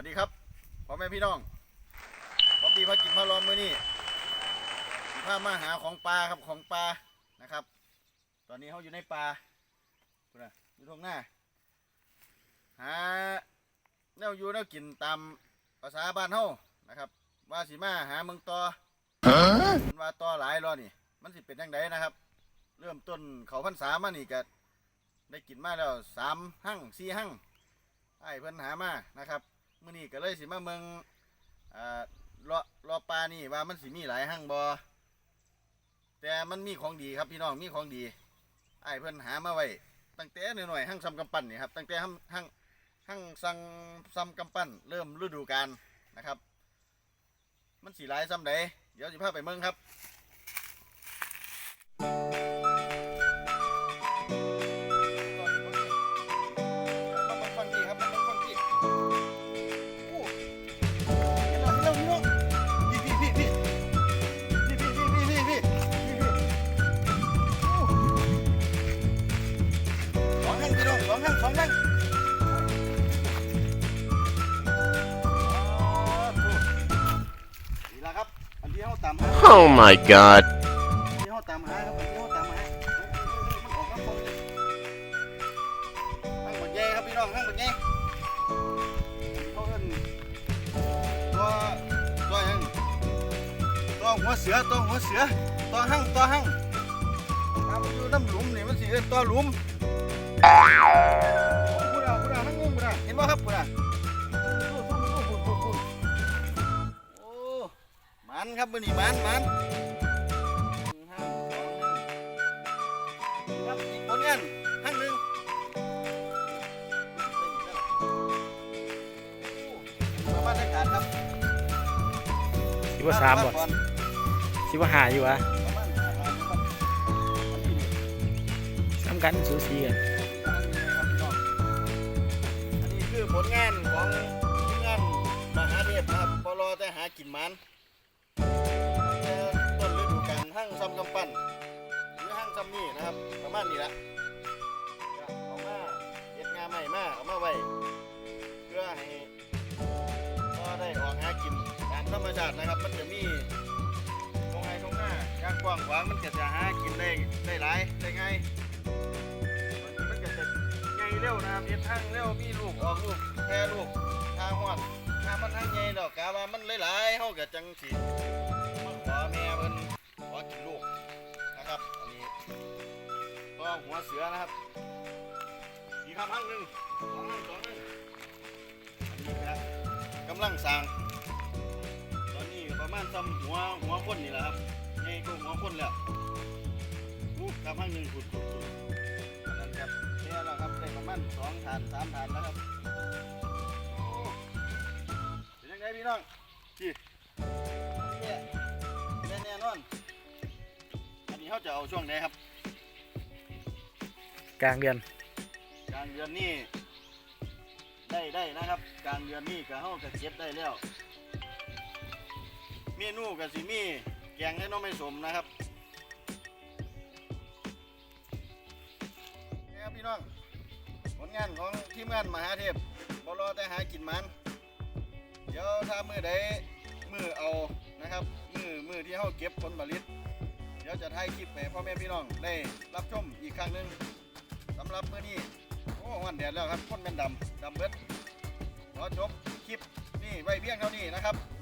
วัสดีครับพ่อแม่พี่น้องบ๊อบบี้พากินพาล้อมมื้อนี้สิพามาหาของปลาครับของปลานะครับ ตอนนี้เขาอยู่ในป่าพูดนะอยู่ตรงหน้าหาแนวอยู่แนวกินตามภาษาบ้านเฮานะครับ ว่าสิมาหาเมืองต่อมันว่าต่อหลายรอนี่ มันสิเป็นยังไงนะครับ เริ่มต้นเขาพรรษามานี่ก็ได้กินมาแล้วสามหั่งสี่หั่งไอ้เพิ่นหามานะครับ มื้อนี้ก็เลยสิมาเมืองอ่ารอรอปลานี่ว่ามันสิมีหลายหั่งบ่แต่มันมีของดีครับพี่น้องมีของดีไอ้เพิ่นหามาไว้ตั้งแต่หน่อยๆหั่งซ้ำกำปั้นนี่ครับตั้งแต่หั่งหั่งหั่งซังซ้ำกำปั้น เริ่มฤดูกาลนะครับ มันสีหลายซ้ำใดเดี๋ยวสิพาไปเมืองครับ Oh my god. ที่เขาตามหาครับที่เขาตามหามันออกมาฟองเลยห้างบักใหญ่ครับพี่น้องห้างบักใหญ่เขาเอิ้นตัวตัวหยังตัวหัวเสือตัวหัวเสือตัวห้างตัวห้างถ้ามันอยู่น้ำหลุมนี่มันสิเอิ้นตัวหลุมพูดเอาพูดเอาห้างงงพูดเอาเห็นบ่ครับพูดเอา มันครับมื้อนี้มันมันครับอีกผลงานทั้งหนึ่งมาบรรยากาศครับสิว่าสามบ่ก่อนสิว่าหาอยู่วะประมาณห้าล้านครับอันนี้ซ้ำกันสูสีกันอันนี้คือผลงานของทีมงานมหาเทพนะครับปลอแต่หากินมัน ห้างซ้ำกำปั้นหรือห้างซ้ำนี่นะครับประมาณนี้ละเอามาเย็ดงาใหม่มาเอามาไว้เพื่อให้ก็ได้ออกหากินตามธรรมชาตินะครับ มันจะมีตรงไงตรงหน้าย่างกว้างขวางมันก็จะหากินได้ได้หลายได้ง่ายบางมันก็จะใหญ่เร็วนะครับเฮ็ดทางเร็วมีลูกออกลูกแพร่ลูกทางหอดถ้ามันทางใหญ่ดอกกาว่ามันหลายๆเฮาก็จังสิมาขอแม่เพิ่น อกินลูกนะครับอันนี้ก็หัวเสือนะครับอีกคำพังหนึ่งสองหนึ่งสองหนึ่งอันนี้ครับกำลังสร้างตอนนี้ประมาณซ้ำหัวหัวคนนี่แหละครับใหญ่ก็หัวคนแล้วอู้คำพังหนึ่งขุดขุดขุดอันนั้นครับเนี่ยแล้วครับได้ประมาณสองฐานสามฐานแล้วครับเป็นยังไงพี่น้องพี่เนี่ยแน่แน่นอนอันนี้ เขาจะเอาช่วงไหนครับ กลางเดือนกลางเดือนนี้ได้ได้นะครับกลางเดือนนี้ก็เขาก็เก็บได้แล้ว เมนูกับสิมีแกงและน้องไม่สมนะครับนี่ครับพี่น้องผลงานของทีมงานมหาเทพบรอแต่หากินมัน เดี๋ยวถ้ามือใดมือเอานะครับ มือมือที่เขาเก็บผลผลิตเดี๋ยวจะถ่ายคลิปให้พ่อแม่พี่น้องได้รับชมอีกครั้งหนึ่งสำหรับมื้อนี้โอ้วันแดดแล้วครับคนเป็นดำดำเบิดขอจบคลิปนี่ไว้เพียงเท่านี้นะครับขอบคุณครับสวัสดีครับ